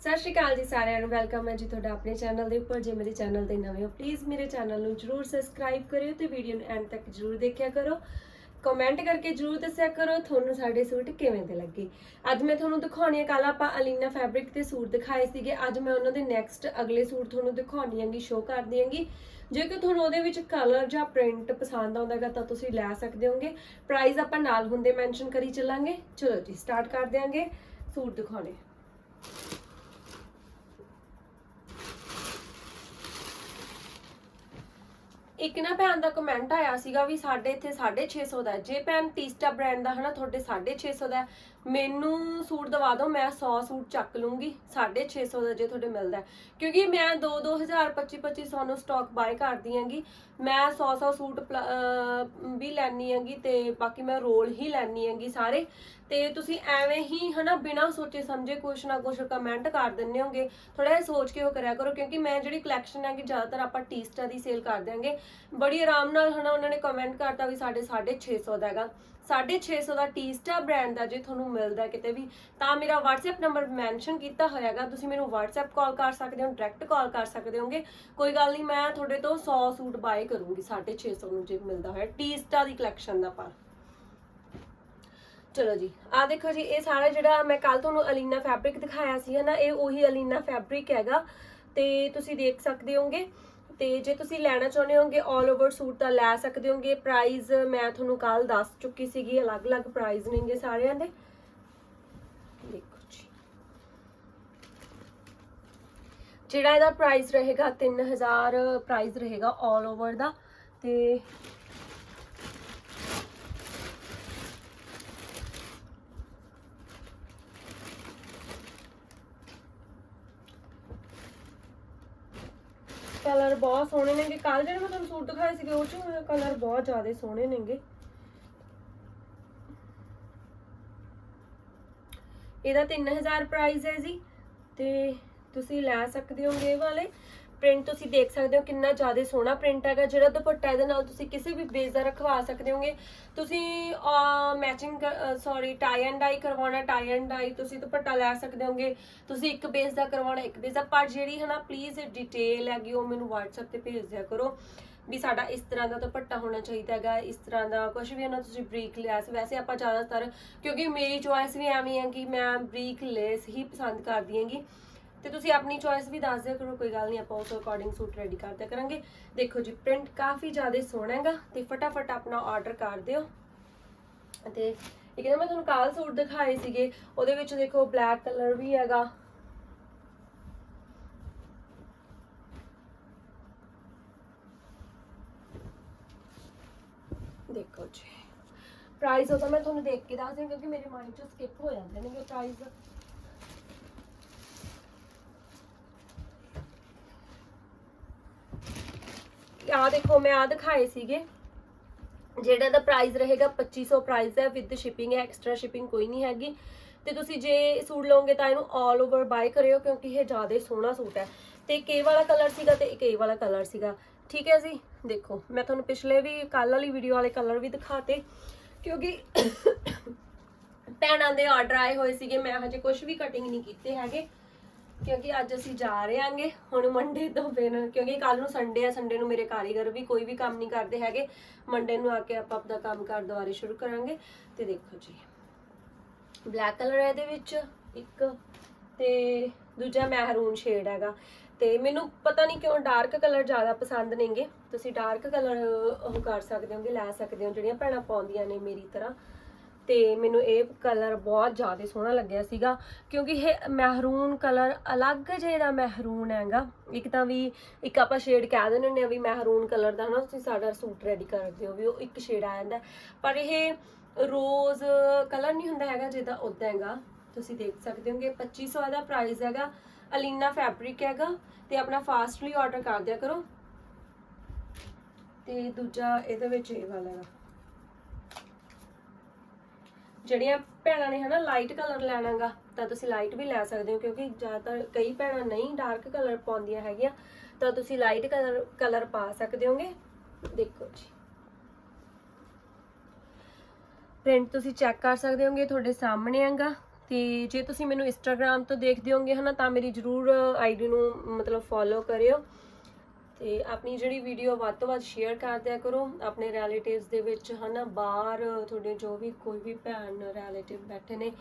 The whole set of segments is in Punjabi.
ਸਤਿ ਸ਼੍ਰੀ ਅਕਾਲ ਜੀ ਸਾਰਿਆਂ ਨੂੰ, ਵੈਲਕਮ ਹੈ ਜੀ ਤੁਹਾਡਾ ਆਪਣੇ ਚੈਨਲ ਦੇ ਉੱਪਰ। ਜੇ ਮੇਰੇ ਚੈਨਲ ਤੇ ਨਵੇਂ ਹੋ ਪਲੀਜ਼ ਮੇਰੇ ਚੈਨਲ ਨੂੰ ਜਰੂਰ ਸਬਸਕ੍ਰਾਈਬ ਕਰਿਓ ਤੇ ਵੀਡੀਓ ਨੂੰ ਐਂਡ ਤੱਕ ਜਰੂਰ ਦੇਖਿਆ ਕਰੋ। ਕਮੈਂਟ ਕਰਕੇ ਜਰੂਰ ਦੱਸਿਆ ਕਰੋ, ਤੁਹਾਨੂੰ ਸਾਡੇ ਸੂਟ ਕਿਵੇਂ ਦੇ ਲੱਗੇ। ਅੱਜ ਮੈਂ ਤੁਹਾਨੂੰ ਦਿਖਾਉਣੀ ਆ ਕੱਲ ਆਪਾਂ ਅਲੀਨਾ ਫੈਬਰਿਕ ਤੇ ਸੂਟ ਦਿਖਾਏ ਸੀਗੇ। ਅੱਜ ਮੈਂ ਉਹਨਾਂ ਦੇ ਨੈਕਸਟ ਅਗਲੇ ਸੂਟ ਤੁਹਾਨੂੰ ਦਿਖਾਉਣੀ ਆਂਗੀ ਸ਼ੋਅ ਕਰਦੀ ਦਿਆਂਗੀ ਜੇ ਕਿ ਤੁਹਾਨੂੰ ਉਹਦੇ ਵਿੱਚ ਕਲਰ ਜਾਂ ਪ੍ਰਿੰਟ ਪਸੰਦ ਆਉਂਦਾਗਾ ਤਾਂ ਤੁਸੀਂ ਲੈ ਸਕਦੇ ਹੋਗੇ। ਪ੍ਰਾਈਸ ਆਪਾਂ ਨਾਲ ਹੁੰਦੇ ਮੈਂਸ਼ਨ ਕਰੀ ਚੱਲਾਂਗੇ। ਚਲੋ ਜੀ ਸਟਾਰਟ ਕਰ ਦਿਆਂਗੇ ਸੂਟ ਦਿਖਾਉਣੇ। ਇੱਕ ਨਾ ਭੈਣ ਦਾ ਕਮੈਂਟ ਆਇਆ ਸੀਗਾ ਵੀ ਸਾਡੇ ਇੱਥੇ 650 ਦਾ ਹੈ। ਜੇ ਭੈਣ ਟੀਸਟਾ ਬ੍ਰਾਂਡ ਦਾ ਹਨਾ ਤੁਹਾਡੇ 650 ਦਾ ਹੈ, ਮੈਨੂੰ ਸੂਟ ਦਵਾ ਦਿਓ ਮੈਂ 100 ਸੂਟ ਚੱਕ ਲੂੰਗੀ 650 ਦਾ ਜੇ ਤੁਹਾਡੇ ਮਿਲਦਾ ਹੈ। ਕਿਉਂਕਿ ਮੈਂ 2 2000 25 2500 ਨੂੰ ਸਟਾਕ ਬਾਏ ਕਰਦੀ ਆਂਗੀ ਮੈਂ 100 100 ਸੂਟ ਪਲ- ਅਹ ਵੀ ਲੈਣੀ ਆਂਗੀ ਤੇ ਬਾਕੀ ਮੈਂ ਰੋਲ ਹੀ ਲੈਣੀ ਆਂਗੀ ਸਾਰੇ ਤੇ ਤੁਸੀਂ ਐਵੇਂ ਹੀ ਹਨਾ ਬਿਨਾਂ ਸੋਚੇ ਸਮਝੇ ਕੁਛ ਨਾ ਕੁਛ ਕਮੈਂਟ ਕਰ ਦਿੰਦੇ ਹੋਗੇ। ਥੋੜਾ ਜਿਹਾ ਸੋਚ ਕੇ ਉਹ ਕਰਿਆ ਕਰੋ, ਕਿਉਂਕਿ ਮੈਂ ਜਿਹੜੀ ਕਲੈਕਸ਼ਨ ਹੈ ਕਿ ਜ਼ਿਆਦਾਤਰ ਆਪਾਂ ਟੀਸਟਾ ਦੀ ਸੇਲ ਕਰ ਦਿਆਂਗੇ। ਬੜੀ ਆਰਾਮ ਨਾਲ ਹਨਾ ਉਹਨਾਂ ਨੇ ਕਮੈਂਟ ਕਰਤਾ ਵੀ ਸਾਡੇ 650 ਦਾ ਹੈਗਾ। 650 ਦਾ ਟੀਸਟਾ ਬ੍ਰਾਂਡ ਦਾ ਜੇ ਤੁਹਾਨੂੰ ਮਿਲਦਾ ਕਿਤੇ ਵੀ, ਤਾਂ ਮੇਰਾ WhatsApp ਨੰਬਰ ਮੈਂਸ਼ਨ ਕੀਤਾ ਹੋਇਆਗਾ ਤੁਸੀਂ ਮੈਨੂੰ WhatsApp ਕਾਲ ਕਰ ਸਕਦੇ ਹੋ ਡਾਇਰੈਕਟ ਕਾਲ ਕਰ ਸਕਦੇ ਹੋਗੇ। ਕੋਈ ਗੱਲ ਨਹੀਂ, ਮੈਂ ਤੁਹਾਡੇ ਤੋਂ 100 ਸੂਟ ਬਾਏ ਕਰੂੰਗੀ 650 ਨੂੰ ਜੇ ਮਿਲਦਾ ਹੋਇਆ ਟੀਸਟਾ ਦੀ ਕਲੈਕਸ਼ਨ ਦਾ ਪਰ ਚਲੋ ਜੀ। ਆ ਦੇਖੋ ਜੀ, ਇਹ ਸਾਰਾ ਜਿਹੜਾ ਮੈਂ ਕੱਲ ਤੁਹਾਨੂੰ ਅਲੀਨਾ ਫੈਬਰਿਕ ਦਿਖਾਇਆ ਸੀ, ਹਨਾ, ਇਹ ਉਹੀ ਅਲੀਨਾ ਫੈਬਰਿਕ ਹੈਗਾ। ਤੇ ਤੁਸੀਂ ਦੇਖ ਸਕਦੇ ਹੋਗੇ ਤੇ ਜੇ ਤੁਸੀਂ ਲੈਣਾ ਚਾਹੁੰਦੇ ਹੋਗੇ 올 ਓਵਰ ਸੂਟ ਤਾਂ ਲੈ ਸਕਦੇ ਹੋਗੇ ਪ੍ਰਾਈਸ ਮੈਂ ਤੁਹਾਨੂੰ ਕੱਲ ਦੱਸ ਚੁੱਕੀ ਸੀਗੀ, ਅਲੱਗ-ਅਲੱਗ ਪ੍ਰਾਈਸ ਨੇਗੇ ਸਾਰਿਆਂ ਦੇ। ਦੇਖੋ ਜੀ। ਜਿਹੜਾ ਇਹਦਾ ਪ੍ਰਾਈਸ ਰਹੇਗਾ 3000 ਪ੍ਰਾਈਸ ਰਹੇਗਾ 올 ਓਵਰ ਦਾ। ਤੇ ਕਲਰ ਬਹੁਤ ਸੋਹਣੇ ਨੇਗੇ। ਕੱਲ ਜਿਹੜੇ ਮੈਂ ਤੁਹਾਨੂੰ ਸੂਟ ਦਿਖਾਏ ਸੀਗੇ, ਉਹ ਚ ਕਲਰ ਬਹੁਤ ਜ਼ਿਆਦਾ ਸੋਹਣੇ ਨੇਗੇ। ਇਹਦਾ 3000 ਪ੍ਰਾਈਸ ਹੈ ਜੀ, ਤੇ ਤੁਸੀਂ ਲੈ ਸਕਦੇ ਹੋਗੇ ਇਹ ਵਾਲੇ। ਪ੍ਰਿੰਟ ਤੁਸੀਂ ਦੇਖ ਸਕਦੇ ਹੋ ਕਿੰਨਾ ਜ਼ਿਆਦਾ ਸੋਹਣਾ ਪ੍ਰਿੰਟ ਹੈਗਾ, ਜਿਹੜਾ ਦੁਪੱਟਾ ਇਹਦੇ ਨਾਲ ਤੁਸੀਂ ਕਿਸੇ ਵੀ ਬੇਸ ਦਾ ਰਖਵਾ ਸਕਦੇ ਹੋਗੇ। ਤੁਸੀਂ matching sorry tie and dye ਕਰਵਾਉਣਾ ਟਾਈ ਐਂਡ ਡਾਈ ਤੁਸੀਂ ਦੁਪੱਟਾ ਲੈ ਸਕਦੇ ਹੋਗੇ। ਤੁਸੀਂ ਇੱਕ ਬੇਸ ਦਾ ਕਰਵਾਉਣਾ, ਇੱਕ ਬੇਸ ਦਾ। ਪਰ ਜਿਹੜੀ ਹੈ ਨਾ ਪਲੀਜ਼ ਡਿਟੇਲ ਹੈਗੀ, ਉਹ ਮੈਨੂੰ WhatsApp ਤੇ ਭੇਜ ਦਿਆ ਕਰੋ ਵੀ ਸਾਡਾ ਇਸ ਤਰ੍ਹਾਂ ਦਾ ਦੁਪੱਟਾ ਹੋਣਾ ਚਾਹੀਦਾ ਹੈਗਾ, ਇਸ ਤਰ੍ਹਾਂ ਦਾ ਕੁਝ ਵੀ ਨਾ ਤੁਸੀਂ ਬਰੀਕ ਲੈਸ ਵੈਸੇ ਆਪਾਂ ਜ਼ਿਆਦਾਤਰ, ਕਿਉਂਕਿ ਮੇਰੀ ਚੋਇਸ ਵੀ ਐਵੇਂ ਹੈ ਕਿ ਮੈਂ ਬਰੀਕ ਲੈਸ ਹੀ ਪਸੰਦ ਕਰਦੀ ਹਾਂਗੀ। ਤੇ ਤੁਸੀਂ ਆਪਣੀ ਚੋਇਸ ਵੀ ਦੱਸ ਦਿਆ ਕਰੋ, ਕੋਈ ਗੱਲ ਨਹੀਂ, ਆਪਾਂ ਉਸ ਅਕੋਰਡਿੰਗ ਸੂਟ ਰੈਡੀ ਕਰ ਦਿਆ ਕਰਾਂਗੇ। ਦੇਖੋ ਜੀ ਪ੍ਰਿੰਟ ਕਾਫੀ ਜ਼ਿਆਦਾ ਸੋਹਣਾ ਹੈਗਾ ਤੇ ਫਟਾਫਟ ਆਪਣਾ ਆਰਡਰ ਕਰ ਦਿਓ। ਤੇ ਇੱਕ ਨਾ ਮੈਂ ਤੁਹਾਨੂੰ ਕਾਲ ਸੂਟ ਦਿਖਾਏ ਸੀਗੇ, ਉਹਦੇ ਵਿੱਚ ਦੇਖੋ ਬਲੈਕ ਕਲਰ ਵੀ ਹੈਗਾ। ਦੇਖੋ ਜੀ ਪ੍ਰਾਈਸ ਉਹ ਤਾਂ ਮੈਂ ਤੁਹਾਨੂੰ ਦੇਖ ਕੇ ਦੱਸ ਦਿਆਂ ਕਿਉਂਕਿ ਮੇਰੇ ਮਾਈਂਡ ਚ ਸਕਿਪ ਹੋ ਜਾਂਦੇ ਨੇ ਪ੍ਰਾਈਸ ਆ ਦੇਖੋ, ਮੈਂ ਆ ਦਿਖਾਏ ਸੀਗੇ। ਜਿਹੜਾ ਦਾ ਪ੍ਰਾਈਸ ਰਹੇਗਾ 2500 ਪ੍ਰਾਈਸ ਹੈ ਵਿਦ ਸ਼ਿਪਿੰਗ ਹੈ ਐਕਸਟਰਾ ਸ਼ਿਪਿੰਗ ਕੋਈ ਨਹੀਂ ਹੈਗੀ। ਤੇ ਤੁਸੀਂ ਜੇ ਸੂਟ ਲਓਗੇ ਤਾਂ ਇਹਨੂੰ 올 ਓਵਰ ਬਾਈ ਕਰਿਓ, ਕਿਉਂਕਿ ਇਹ ਜ਼ਿਆਦਾ ਸੋਹਣਾ ਸੂਟ ਹੈ। ਤੇ ਇੱਕ ਇਹ ਵਾਲਾ ਕਲਰ ਸੀਗਾ ਤੇ ਇੱਕ ਇਹ ਵਾਲਾ ਕਲਰ ਸੀਗਾ। ਠੀਕ ਹੈ ਜੀ? ਦੇਖੋ, ਮੈਂ ਤੁਹਾਨੂੰ ਪਿਛਲੇ ਵੀ ਕੱਲ ਵਾਲੀ ਵੀਡੀਓ ਵਾਲੇ ਕਲਰ ਵੀ ਦਿਖਾਤੇ। ਕਿਉਂਕਿ ਭੈਣਾਂ ਦੇ ਆਰਡਰ ਆਏ ਹੋਏ ਸੀਗੇ, ਮੈਂ ਹਜੇ ਕੁਝ ਵੀ ਕਟਿੰਗ ਨਹੀਂ ਕੀਤੇ ਹੈਗੇ। ਕਿਉਂਕਿ ਅੱਜ ਅਸੀਂ ਜਾ ਰਹੇ ਆਂਗੇ ਹੁਣ ਮੰਡੇ ਤੋਂ ਫਿਰ ਕਿਉਂਕਿ ਕੱਲ ਨੂੰ ਸੰਡੇ ਆ ਸੰਡੇ ਨੂੰ ਮੇਰੇ ਕਾਰੀਗਰ ਵੀ ਕੋਈ ਵੀ ਕੰਮ ਨਹੀਂ ਕਰਦੇ ਹੈਗੇ। ਮੰਡੇ ਨੂੰ ਆ ਕੇ ਆਪਾਂ ਆਪਣਾ ਕੰਮ ਕਾਰ ਦੁਬਾਰੇ ਸ਼ੁਰੂ ਕਰਾਂਗੇ ਤੇ ਦੇਖੋ ਜੀ। ਬਲੈਕ ਕਲਰ ਹੈ ਇਹਦੇ ਵਿੱਚ ਇੱਕ ਤੇ ਦੂਜਾ ਮਹਿਰੂਨ ਸ਼ੇਡ ਹੈਗਾ। ਤੇ ਮੈਨੂੰ ਪਤਾ ਨਹੀਂ ਕਿਉਂ ਡਾਰਕ ਕਲਰ ਜ਼ਿਆਦਾ ਪਸੰਦ ਨੇਗੇ। ਤੁਸੀਂ ਡਾਰਕ ਕਲਰ ਉਹ ਕਰ ਸਕਦੇ ਹੋਗੇ, ਲੈ ਸਕਦੇ ਹੋ, ਜਿਹੜੀਆਂ ਭੈਣਾਂ ਪਾਉਂਦੀਆਂ ਨੇ ਮੇਰੀ ਤਰ੍ਹਾਂ। ਤੇ ਮੈਨੂੰ ਇਹ ਕਲਰ ਬਹੁਤ ਜ਼ਿਆਦਾ ਸੋਹਣਾ ਲੱਗਿਆ ਸੀਗਾ, ਕਿਉਂਕਿ ਇਹ ਮਹਿਰੂਨ ਕਲਰ ਅਲੱਗ ਜਿਹਾ ਦਾ ਮਹਿਰੂਨ ਹੈਗਾ। ਇੱਕ ਤਾਂ ਵੀ, ਇੱਕ ਆਪਾਂ ਸ਼ੇਡ ਕਹਿ ਦਿੰਦੇ ਨੇ ਵੀ ਮਹਿਰੂਨ ਕਲਰ ਦਾ ਨਾ, ਤੁਸੀਂ ਸਾਡਾ ਸੂਟ ਰੈਡੀ ਕਰ ਦਿਓ ਵੀ ਉਹ ਇੱਕ ਸ਼ੇਡ ਆ ਜਾਂਦਾ। ਪਰ ਇਹ ਰੋਜ਼ ਕਲਰ ਨਹੀਂ ਹੁੰਦਾ ਹੈਗਾ ਜਿਹਦਾ ਉਦਾਂ ਹੈਗਾ। ਤੁਸੀਂ ਦੇਖ ਸਕਦੇ ਹੋਗੇ 2500 ਦਾ ਪ੍ਰਾਈਸ ਹੈਗਾ। ਅਲੀਨਾ ਫੈਬਰਿਕ ਹੈਗਾ ਤੇ ਆਪਣਾ ਫਾਸਟਲੀ ਆਰਡਰ ਕਰ ਦਿਆ ਕਰੋ। ਤੇ ਦੂਜਾ ਇਹਦੇ ਵਿੱਚ ਇਹ ਵਾਲਾ ਹੈਗਾ ਜਿਹੜੀਆਂ ਭੈਣਾਂ ਨੇ ਹਨਾ ਲਾਈਟ ਕਲਰ ਲੈਣਾਗਾ, ਤਾਂ ਤੁਸੀਂ ਲਾਈਟ ਵੀ ਲੈ ਸਕਦੇ ਹੋ, ਕਿਉਂਕਿ ਜ਼ਿਆਦਾਤਰ ਕਈ ਭੈਣਾਂ ਨਹੀਂ ਡਾਰਕ ਕਲਰ ਪਾਉਂਦੀਆਂ ਹੈਗੀਆਂ, ਤਾਂ ਤੁਸੀਂ ਲਾਈਟ ਕਲਰ ਕਲਰ ਪਾ ਸਕਦੇ ਹੋਗੇ। ਦੇਖੋ ਜੀ। ਪ੍ਰਿੰਟ ਤੁਸੀਂ ਚੈੱਕ ਕਰ ਸਕਦੇ ਹੋਗੇ, ਤੁਹਾਡੇ ਸਾਹਮਣੇ ਆਂਗਾ। ਤੇ ਜੇ ਤੁਸੀਂ ਮੈਨੂੰ ਇੰਸਟਾਗ੍ਰam ਤੋਂ ਦੇਖਦੇ ਹੋਗੇ ਹਨਾ, ਤਾਂ ਮੇਰੀ ਜਰੂਰ ਆਈਡੀ ਨੂੰ ਮਤਲਬ ਫੋਲੋ ਕਰਿਓ। ਤੇ ਆਪਣੀ ਜਿਹੜੀ ਵੀਡੀਓ ਵੱਧ ਤੋਂ ਵੱਧ ਸ਼ੇਅਰ ਕਰ ਦਿਆ ਕਰੋ। ਆਪਣੇ ਰਿਲੇਟਿਵਸ ਦੇ ਵਿੱਚ ਹਨਾ, ਬਾਹਰ ਤੁਹਾਡੇ ਜੋ ਵੀ ਕੋਈ ਵੀ ਭੈਣ ਰਿਲੇਟਿਵ ਬੈਠੇ ਨੇ,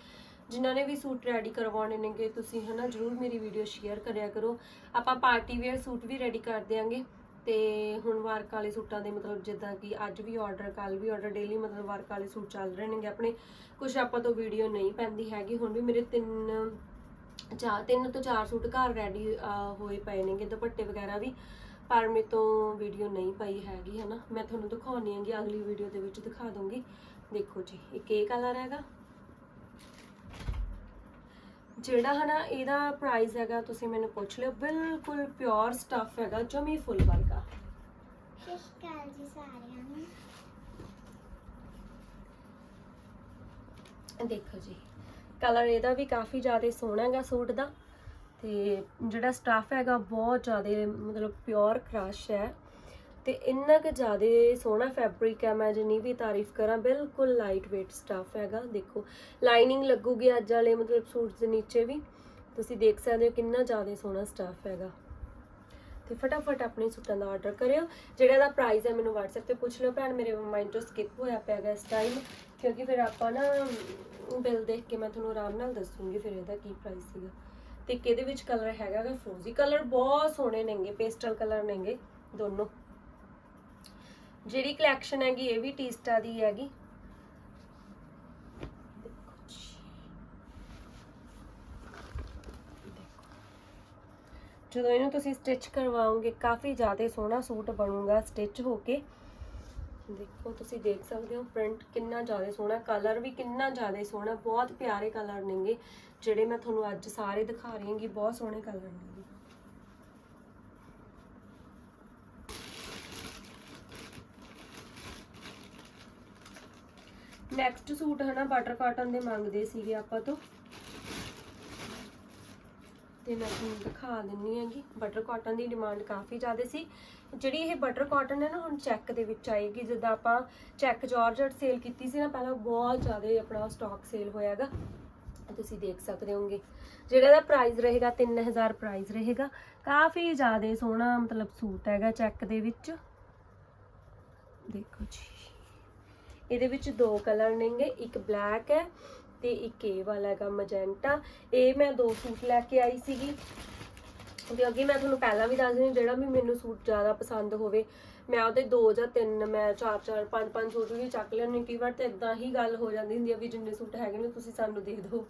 ਜਿਨ੍ਹਾਂ ਨੇ ਵੀ ਸੂਟ ਰੈਡੀ ਕਰਵਾਉਣੇ ਨੇਗੇ, ਤੁਸੀਂ ਹਨਾ ਜਰੂਰ ਮੇਰੀ ਵੀਡੀਓ ਸ਼ੇਅਰ ਕਰਿਆ ਕਰੋ। ਆਪਾਂ ਪਾਰਟੀ ਵੇਅਰ ਸੂਟ ਵੀ ਰੈਡੀ ਕਰ ਦਿਆਂਗੇ। ਤੇ ਹੁਣ ਵਰਕ ਵਾਲੇ ਸੂਟਾਂ ਦੇ ਮਤਲਬ ਜਿੱਦਾਂ ਕਿ ਅੱਜ ਵੀ ਆਰਡਰ ਕੱਲ ਵੀ ਆਰਡਰ ਡੇਲੀ ਮਤਲਬ ਵਰਕ ਵਾਲੇ ਸੂਟ ਚੱਲ ਰਹੇ ਨੇਗੇ ਆਪਣੇ। ਕੁਝ ਆਪਾਂ ਤੋਂ ਵੀਡੀਓ ਨਹੀਂ ਪੈਂਦੀ ਹੈਗੀ। ਹੁਣ ਵੀ ਮੇਰੇ ਤਿੰਨ, ਚਾਰ, ਤਿੰਨ ਤੋਂ ਚਾਰ ਸੂਟ ਘਰ ਰੈਡੀ ਹੋਏ ਪਏ ਨੇਗੇ, ਦੁਪੱਟੇ ਵਗੈਰਾ ਵੀ। ਪਰ ਮੇਰੇ ਤੋਂ ਵੀਡੀਓ ਨਹੀਂ ਪਾਈ ਹੈਗੀ ਹਨਾ? ਮੈਂ ਤੁਹਾਨੂੰ ਦਿਖਾਉਣੀ ਹੈਗੀ ਅਗਲੀ ਵੀਡੀਓ ਦੇ ਵਿੱਚ ਦਿਖਾ ਦੂੰਗੀ। ਦੇਖੋ ਜੀ ਇੱਕ ਇਹ ਕਲਰ ਹੈਗਾ। ਜਿਹੜਾ ਹਨਾ ਇਹਦਾ ਪ੍ਰਾਈਸ ਹੈਗਾ ਤੁਸੀਂ ਮੈਨੂੰ ਪੁੱਛ ਲਿਓ ਬਿਲਕੁਲ ਪਿਓਰ ਸਟਫ ਹੈਗਾ ਜਮੀ ਫੁੱਲ ਵਰਗਾ। ਜੀ ਸਾਰਿਆਂ ਨੂੰ? ਦੇਖੋ ਜੀ ਕਲਰ ਇਹਦਾ ਵੀ ਕਾਫੀ ਜ਼ਿਆਦਾ ਸੋਹਣਾ ਹੈਗਾ ਸੂਟ ਦਾ। ਤੇ ਜਿਹੜਾ ਸਟਫ ਹੈਗਾ ਬਹੁਤ ਜ਼ਿਆਦਾ ਮਤਲਬ ਪਿਓਰ ਕ੍ਰਸ਼ ਹੈ ਤੇ ਇੰਨਾ ਕੁ ਜ਼ਿਆਦਾ ਸੋਹਣਾ ਫੈਬਰਿਕ ਹੈ, ਮੈਂ ਜਿੰਨੀ ਵੀ ਤਾਰੀਫ ਕਰਾਂ, ਬਿਲਕੁਲ ਲਾਈਟ weight ਸਟਫ ਹੈਗਾ, ਦੇਖੋ। ਲਾਈਨਿੰਗ ਲੱਗੂਗੀ ਅੱਜ ਵਾਲੇ ਮਤਲਬ ਸੂਟ ਦੇ ਨੀਚੇ ਵੀ। ਤੁਸੀਂ ਦੇਖ ਸਕਦੇ ਹੋ ਕਿੰਨਾ ਜ਼ਿਆਦਾ ਸੋਹਣਾ ਸਟਫ ਹੈਗਾ। ਤੇ ਫਟਾਫਟ ਆਪਣੇ ਸੂਟਾਂ ਦਾ ਆਰਡਰ ਕਰਿਓ। ਜਿਹੜਾ ਦਾ ਪ੍ਰਾਈਸ ਹੈ, ਮੈਨੂੰ WhatsApp ਤੇ ਪੁੱਛ ਲਿਓ ਭੈਣ, ਮੇਰੇ ਮਾਈਂਡ ਤੋਂ ਸਕਿਪ ਹੋਇਆ ਪਿਆ ਹੈਗਾ ਇਸ ਟਾਈਮ ਕਿਉਂਕਿ ਫਿਰ ਆਪਾਂ ਨਾ, ਬਿੱਲ ਦੇਖ ਕੇ ਮੈਂ ਤੁਹਾਨੂੰ ਆਰਾਮ ਨਾਲ ਦੱਸੂਗੀ ਫਿਰ ਇਹਦਾ ਕੀ ਪ੍ਰਾਈਸ ਸੀਗਾ। ਤੇ ਇੱਕ ਇਹਦੇ ਵਿੱਚ ਕਲਰ ਹੈਗਾ ਗਾ? ਫਰੋਜ਼ੀ ਕਲਰ ਬਹੁਤ ਸੋਹਣੇ ਨੇਗੇ ਪੇਸਟਲ ਕਲਰ ਨੇਗੇ ਦੋਨੋਂ। ਜਿਹੜੀ ਕਲੈਕਸ਼ਨ ਹੈਗੀ, ਇਹ ਵੀ ਟੀਸਟਾ ਦੀ ਹੈਗੀ। ਜਦੋਂ ਇਹਨੂੰ ਤੁਸੀਂ ਸਟਿਚ ਕਰਵਾਓਗੇ, ਕਾਫੀ ਜ਼ਿਆਦਾ ਸੋਹਣਾ ਸੂਟ ਬਣੂਗਾ ਸਟਿਚ ਹੋ ਕੇ। ਦੇਖੋ, ਤੁਸੀਂ ਦੇਖ ਸਕਦੇ ਹੋ ਪ੍ਰਿੰਟ ਕਿੰਨਾ ਜ਼ਿਆਦਾ ਸੋਹਣਾ ਕਲਰ ਵੀ ਕਿੰਨਾ ਜ਼ਿਆਦਾ ਸੋਹਣਾ ਬਹੁਤ ਪਿਆਰੇ ਕਲਰ ਨੇਗੇ, ਜਿਹੜੇ ਮੈਂ ਤੁਹਾਨੂੰ ਅੱਜ ਸਾਰੇ ਦਿਖਾ ਰਹੀ ਹਾਂਗੀ ਬਹੁਤ ਸੋਹਣੇ ਕਲਰ ਨੇਗੇ। ਨੈਕਸਟ ਸੂਟ ਹਨਾ ਬਟਰ ਕਾਟਨ ਦੇ ਮੰਗਦੇ ਸੀਗੇ ਆਪਾਂ ਤੋਂ। ਤੇ ਮੈਂ ਤੁਹਾਨੂੰ ਦਿਖਾ ਦਿੰਨੀ ਹੈਗੀ ਬਟਰ ਕਾਟਨ ਦੀ ਡਿਮਾਂਡ ਕਾਫੀ ਜ਼ਿਆਦਾ ਸੀ। ਜਿਹੜੀ ਇਹ ਬਟਰ ਕਾਟਨ ਹੈ ਨਾ, ਹੁਣ ਚੈੱਕ ਦੇ ਵਿੱਚ ਆਏਗੀ। ਜਿੱਦਾਂ ਆਪਾਂ ਚੈੱਕ ਜਾਰਜਟ ਸੇਲ ਕੀਤੀ ਸੀ ਨਾ, ਪਹਿਲਾਂ ਬਹੁਤ ਜ਼ਿਆਦਾ ਆਪਣਾ ਸਟਾਕ ਸੇਲ ਹੋਇਆਗਾ ਤੁਸੀਂ ਦੇਖ ਸਕਦੇ ਹੋਗੇ ਜਿਹੜਾ ਇਹਦਾ ਪ੍ਰਾਈਸ ਰਹੇਗਾ 3000 ਪ੍ਰਾਈਸ ਰਹੇਗਾ। ਕਾਫੀ ਜ਼ਿਆਦਾ ਸੋਹਣਾ ਮਤਲਬ ਸੂਟ ਹੈਗਾ ਚੈੱਕ ਦੇ ਵਿੱਚ। ਦੇਖੋ ਜੀ। ਇਹਦੇ ਵਿੱਚ ਦੋ ਕਲਰ ਨੇਗੇ, ਇੱਕ ਬਲੈਕ ਹੈ ਤੇ ਇੱਕ ਇਹ ਵਾਲਾ ਹੈਗਾ ਮਜੈਂਟਾ ਇਹ ਮੈਂ ਦੋ ਸੂਟ ਲੈ ਕੇ ਆਈ ਸੀਗੀ। ਤੇ ਅੱਗੇ ਮੈਂ ਤੁਹਾਨੂੰ ਪਹਿਲਾਂ ਵੀ ਦੱਸ ਦਿੰਦੀ ਜਿਹੜਾ ਵੀ ਮੈਨੂੰ ਸੂਟ ਜ਼ਿਆਦਾ ਪਸੰਦ ਹੋਵੇ, ਮੈਂ ਉਹਦੇ ਦੋ ਜਾਂ ਤਿੰਨ, ਮੈਂ ਚਾਰ ਚਾਰ, ਪੰਜ ਪੰਜ ਸੂਟ ਵੀ ਚੱਕ ਲੈਣੀ ਕਈ ਵਾਰ ਤਾਂ ਇਦਾਂ ਹੀ ਗੱਲ ਹੋ ਜਾਂਦੀ ਹੁੰਦੀ ਆ ਵੀ ਜਿੰਨੇ ਸੂਟ ਹੈਗੇ ਨੇ ਤੁਸੀਂ ਸਾਨੂੰ ਦੇ ਦਿਓ।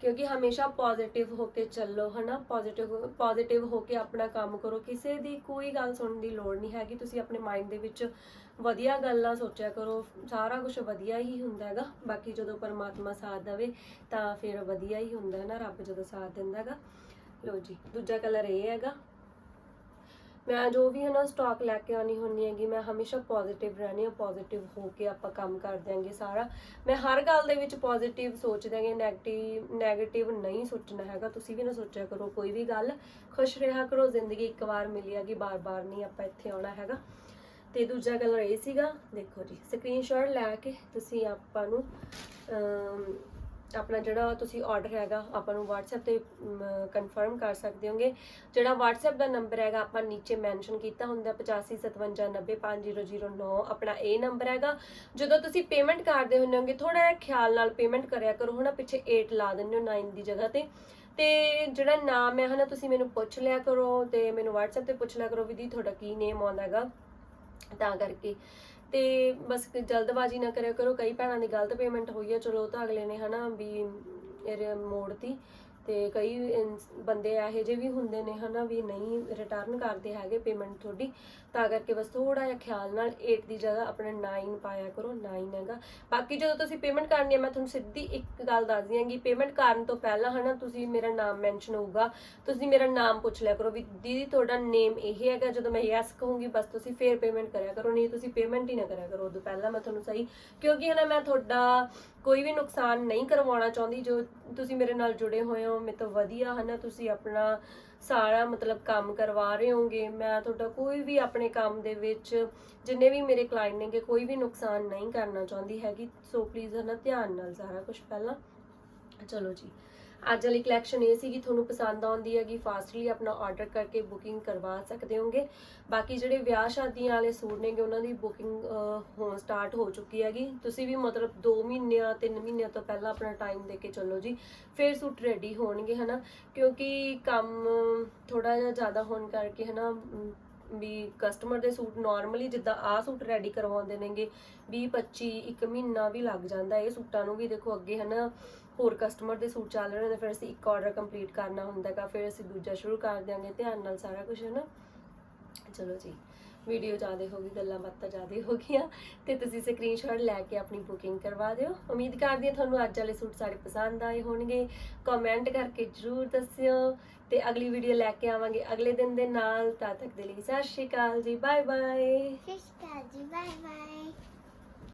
ਕਿਉਂਕਿ ਹਮੇਸ਼ਾ ਪੋਜ਼ਿਟਿਵ ਹੋ ਕੇ ਚੱਲੋ, ਹਨਾ? ਪੋਜ਼ਿਟਿਵ ਪੋਜ਼ਿਟਿਵ ਹੋ ਕੇ ਆਪਣਾ ਕੰਮ ਕਰੋ। ਕਿਸੇ ਦੀ ਕੋਈ ਗੱਲ ਸੁਣਨ ਦੀ ਲੋੜ ਨਹੀਂ ਹੈਗੀ। ਤੁਸੀਂ ਆਪਣੇ ਮਾਈਂਡ ਦੇ ਵਿੱਚ ਵਧੀਆ ਗੱਲਾਂ ਸੋਚਿਆ ਕਰੋ। ਸਾਰਾ ਕੁਝ ਵਧੀਆ ਹੀ ਹੁੰਦਾ ਹੈਗਾ। ਬਾਕੀ ਜਦੋਂ ਪਰਮਾਤਮਾ ਸਾਥ ਦੇਵੇ, ਤਾਂ ਫਿਰ ਵਧੀਆ ਹੀ ਹੁੰਦਾ ਹੈ ਨਾ ਰੱਬ ਜਦੋਂ ਸਾਥ ਦਿੰਦਾ ਹੈਗਾ। ਲੋ ਜੀ, ਦੂਜਾ ਕਲਰ ਇਹ ਹੈਗਾ। ਮੈਂ ਜੋ ਵੀ ਹੈ ਨਾ ਸਟਾਕ ਲੈ ਕੇ ਆਉਣੀ ਹੁੰਦੀ ਹੈਗੀ, ਮੈਂ ਹਮੇਸ਼ਾ ਪੋਜ਼ਿਟਿਵ ਰਹਿਣੀ ਹਾਂ ਪੋਜ਼ਿਟਿਵ ਹੋ ਕੇ ਆਪਾਂ ਕੰਮ ਕਰ ਦਿਆਂਗੇ ਸਾਰਾ। ਮੈਂ ਹਰ ਗੱਲ ਦੇ ਵਿੱਚ ਪੋਜ਼ਿਟਿਵ ਸੋਚਦੇ ਹਾਂਗੇ ਨੈਗੇਟਿਵ ਨੈਗੇਟਿਵ ਨਹੀਂ ਸੋਚਣਾ ਹੈਗਾ, ਤੁਸੀਂ ਵੀ ਨਾ ਸੋਚਿਆ ਕਰੋ, ਕੋਈ ਵੀ ਗੱਲ। ਖੁਸ਼ ਰਿਹਾ ਕਰੋ, ਜ਼ਿੰਦਗੀ ਇੱਕ ਵਾਰ ਮਿਲੀ ਹੈਗੀ, ਬਾਰ-ਬਾਰ ਨਹੀਂ ਆਪਾਂ ਇੱਥੇ ਆਉਣਾ ਹੈਗਾ। ਤੇ ਦੂਜਾ ਕਲਰ ਇਹ ਸੀਗਾ, ਦੇਖੋ ਜੀ ਸਕਰੀਨਸ਼ਾਟ ਲੈ ਕੇ ਤੁਸੀਂ ਆਪਾਂ ਨੂੰ ਆਪਣਾ ਜਿਹੜਾ ਤੁਸੀਂ ਆਰਡਰ ਹੈਗਾ, ਆਪਾਂ ਨੂੰ WhatsApp ਤੇ ਕਨਫਰਮ ਕਰ ਸਕਦੇ ਹੋਗੇ। ਜਿਹੜਾ WhatsApp ਦਾ ਨੰਬਰ ਹੈਗਾ, ਆਪਾਂ ਨੀਚੇ ਮੈਂਸ਼ਨ ਕੀਤਾ ਹੁੰਦਾ 8557905009 ਆਪਣਾ ਇਹ ਨੰਬਰ ਹੈਗਾ। ਜਦੋਂ ਤੁਸੀਂ ਪੇਮੈਂਟ ਕਰਦੇ ਹੁੰਦੇ ਹੋਗੇ ਥੋੜਾ ਜਿਹਾ ਖਿਆਲ ਨਾਲ ਪੇਮੈਂਟ ਕਰਿਆ ਕਰੋ, ਹਨਾ, ਪਿੱਛੇ 8 ਲਾ ਦਿੰਦੇ ਹੋ 9 ਦੀ ਜਗ੍ਹਾ ਤੇ। ਤੇ ਜਿਹੜਾ ਨਾਮ ਹੈ, ਹਨਾ, ਤੁਸੀਂ ਮੈਨੂੰ ਪੁੱਛ ਲਿਆ ਕਰੋ, ਤੇ ਮੈਨੂੰ WhatsApp ਤੇ ਪੁੱਛ ਲਿਆ ਕਰੋ ਵਿਧੀ ਤੁਹਾਡਾ ਕੀ ਨੇਮ ਆਉਂਦਾ ਹੈਗਾ? ਤਾਂ ਕਰਕੇ। ਤੇ ਬਸ ਜਲਦਬਾਜ਼ੀ ਨਾ ਕਰਿਆ ਕਰੋ, ਕਈ ਭੈਣਾਂ ਦੀ ਗਲਤ ਪੇਮੈਂਟ ਹੋਈ ਹੈ ਚਲੋ ਉਹ ਤਾਂ ਅਗਲੇ ਨੇ ਹਨਾ ਵੀ ਇਹ ਮੋੜਤੀ। ਤੇ ਕਈ ਬੰਦੇ ਇਹੋ ਜਿਹੇ ਵੀ ਹੁੰਦੇ ਨੇ ਹਨਾ ਵੀ ਨਹੀਂ ਰਿਟਰਨ ਕਰਦੇ ਹੈਗੇ ਪੇਮੈਂਟ ਤੁਹਾਡੀ, ਤਾਂ ਕਰਕੇ ਬਸ ਥੋੜਾ ਜਿਹਾ ਖਿਆਲ ਨਾਲ 8 ਦੀ ਜਗ੍ਹਾ ਆਪਣਾ 9 ਪਾਇਆ ਕਰੋ 9 ਹੈਗਾ। ਬਾਕੀ ਜਦੋਂ ਤੁਸੀਂ ਪੇਮੈਂਟ ਕਰਨੀ ਹੈ, ਮੈਂ ਤੁਹਾਨੂੰ ਸਿੱਧੀ ਇੱਕ ਗੱਲ ਦੱਸਦੀ ਹਾਂ ਕਿ ਪੇਮੈਂਟ ਕਰਨ ਤੋਂ ਪਹਿਲਾਂ ਹਨਾ ਤੁਸੀਂ ਮੇਰਾ ਨਾਮ ਮੈਂਸ਼ਨ ਹੋਊਗਾ, ਤੁਸੀਂ ਮੇਰਾ ਨਾਮ ਪੁੱਛ ਲਿਆ ਕਰੋ ਵੀ ਦੀਦੀ ਤੁਹਾਡਾ ਨੇਮ ਇਹ ਹੈਗਾ, ਜਦੋਂ ਮੈਂ ਯੈਸ ਕਹੂੰਗੀ ਬਸ ਤੁਸੀਂ ਫੇਰ ਪੇਮੈਂਟ ਕਰਿਆ ਕਰੋ, ਨਹੀਂ ਤੁਸੀਂ ਪੇਮੈਂਟ ਹੀ ਨਾ ਕਰਿਆ ਕਰੋ, ਉਦੋਂ ਪਹਿਲਾਂ ਮੈਂ ਤੁਹਾਨੂੰ ਸਹੀ, ਕਿਉਂਕਿ ਹਨਾ ਮੈਂ ਤੁਹਾਡਾ ਕੋਈ ਵੀ ਨੁਕਸਾਨ ਨਹੀਂ ਕਰਵਾਉਣਾ ਚਾਹੁੰਦੀ, ਜੋ ਤੁਸੀਂ ਮੇਰੇ ਨਾਲ ਜੁੜੇ ਹੋਏ ਹੋ ਮੇਰੇ ਤੋਂ ਵਧੀਆ ਹਨਾ, ਤੁਸੀਂ ਆਪਣਾ ਸਾਰਾ ਮਤਲਬ ਕੰਮ ਕਰਵਾ ਰਹੇ ਹੋਗੇ ਮੈਂ ਤੁਹਾਡਾ ਕੋਈ ਵੀ ਆਪਣੇ ਕੰਮ ਦੇ ਵਿੱਚ, ਜਿੰਨੇ ਵੀ ਮੇਰੇ ਕਲਾਇੰਟ ਨੇਗੇ, ਕੋਈ ਵੀ ਨੁਕਸਾਨ ਨਹੀਂ ਕਰਨਾ ਚਾਹੁੰਦੀ ਹੈਗੀ। ਸੋ ਪਲੀਜ਼ ਹਨਾ, ਧਿਆਨ ਨਾਲ ਸਾਰਾ ਕੁਝ ਪਹਿਲਾਂ। ਚਲੋ ਜੀ। ਅੱਜ ਵਾਲੀ ਕਲੈਕਸ਼ਨ ਇਹ ਸੀਗੀ ਤੁਹਾਨੂੰ ਪਸੰਦ ਆਉਂਦੀ ਹੈਗੀ ਫਾਸਟਲੀ ਆਪਣਾ ਆਰਡਰ ਕਰਕੇ ਬੁਕਿੰਗ ਕਰਵਾ ਸਕਦੇ ਹੋਗੇ। ਬਾਕੀ ਜਿਹੜੇ ਵਿਆਹ ਸ਼ਾਦੀਆਂ ਵਾਲੇ ਸੂਟ ਨੇਗੇ ਉਹਨਾਂ ਦੀ ਬੁਕਿੰਗ ਹੋਣ ਸਟਾਰਟ ਹੋ ਚੁੱਕੀ ਹੈਗੀ। ਤੁਸੀਂ ਵੀ ਮਤਲਬ 2 ਮਹੀਨਿਆਂ 3 ਮਹੀਨਿਆਂ ਤੋਂ ਪਹਿਲਾਂ ਆਪਣਾ ਟਾਈਮ ਦੇ ਕੇ ਚੱਲੋ ਜੀ। ਫਿਰ ਸੂਟ ਰੈਡੀ ਹੋਣਗੇ ਹਨਾ? ਕਿਉਂਕਿ ਕੰਮ ਥੋੜਾ ਜਿਹਾ ਜ਼ਿਆਦਾ ਹੋਣ ਕਰਕੇ ਹਨਾ ਅਮ, ਵੀ ਕਸਟਮਰ ਦੇ ਸੂਟ ਨਾਰਮਲੀ ਜਿੱਦਾਂ ਆਹ ਸੂਟ ਰੈਡੀ ਕਰਵਾਉਂਦੇ ਨੇਗੇ 20 25 ਇੱਕ ਮਹੀਨਾ ਵੀ ਲੱਗ ਜਾਂਦਾ। ਇਹ ਸੂਟਾਂ ਨੂੰ ਵੀ ਦੇਖੋ ਅੱਗੇ ਹਨਾ ਹੋਰ ਕਸਟਮਰ ਦੇ ਸੂਟ ਚੱਲ ਰਹੇ ਨੇ ਫਿਰ ਅਸੀਂ ਇੱਕ ਆਰਡਰ ਕੰਪਲੀਟ ਕਰਨਾ ਹੁੰਦਾ ਹੈਗਾ, ਫਿਰ ਅਸੀਂ ਦੂਜਾ ਸ਼ੁਰੂ ਕਰ ਦਿਆਂਗੇ, ਧਿਆਨ ਨਾਲ ਸਾਰਾ ਕੁਝ ਹੈ ਨਾ ਚਲੋ ਜੀ ਵੀਡੀਓ ਜ਼ਿਆਦਾ ਹੋ ਗਈ, ਗੱਲਾਂ ਬਾਤਾਂ ਜ਼ਿਆਦਾ ਹੋ ਗਈਆਂ, ਤੇ ਤੁਸੀਂ ਸਕਰੀਨਸ਼ਾਟ ਲੈ ਕੇ ਆਪਣੀ ਬੁਕਿੰਗ ਕਰਵਾ ਦਿਓ। ਉਮੀਦ ਕਰਦੀ ਹਾਂ ਤੁਹਾਨੂੰ ਅੱਜ ਵਾਲੇ ਸੂਟ ਸਾਰੇ ਪਸੰਦ ਆਏ ਹੋਣਗੇ। ਕਮੈਂਟ ਕਰਕੇ ਜਰੂਰ ਦੱਸਿਓ, ਤੇ ਅਗਲੀ ਵੀਡੀਓ ਲੈ ਕੇ ਆਵਾਂਗੇ ਅਗਲੇ ਦਿਨ ਦੇ ਨਾਲ। ਤਦ ਤੱਕ ਦੇ ਲਈ ਸਤਿ ਸ਼੍ਰੀ ਅਕਾਲ ਜੀ ਬਾਏ ਬਾਏ ਸਤਿ ਸ਼੍ਰੀ ਅਕਾਲ ਜੀ ਬਾਏ ਬਾਏ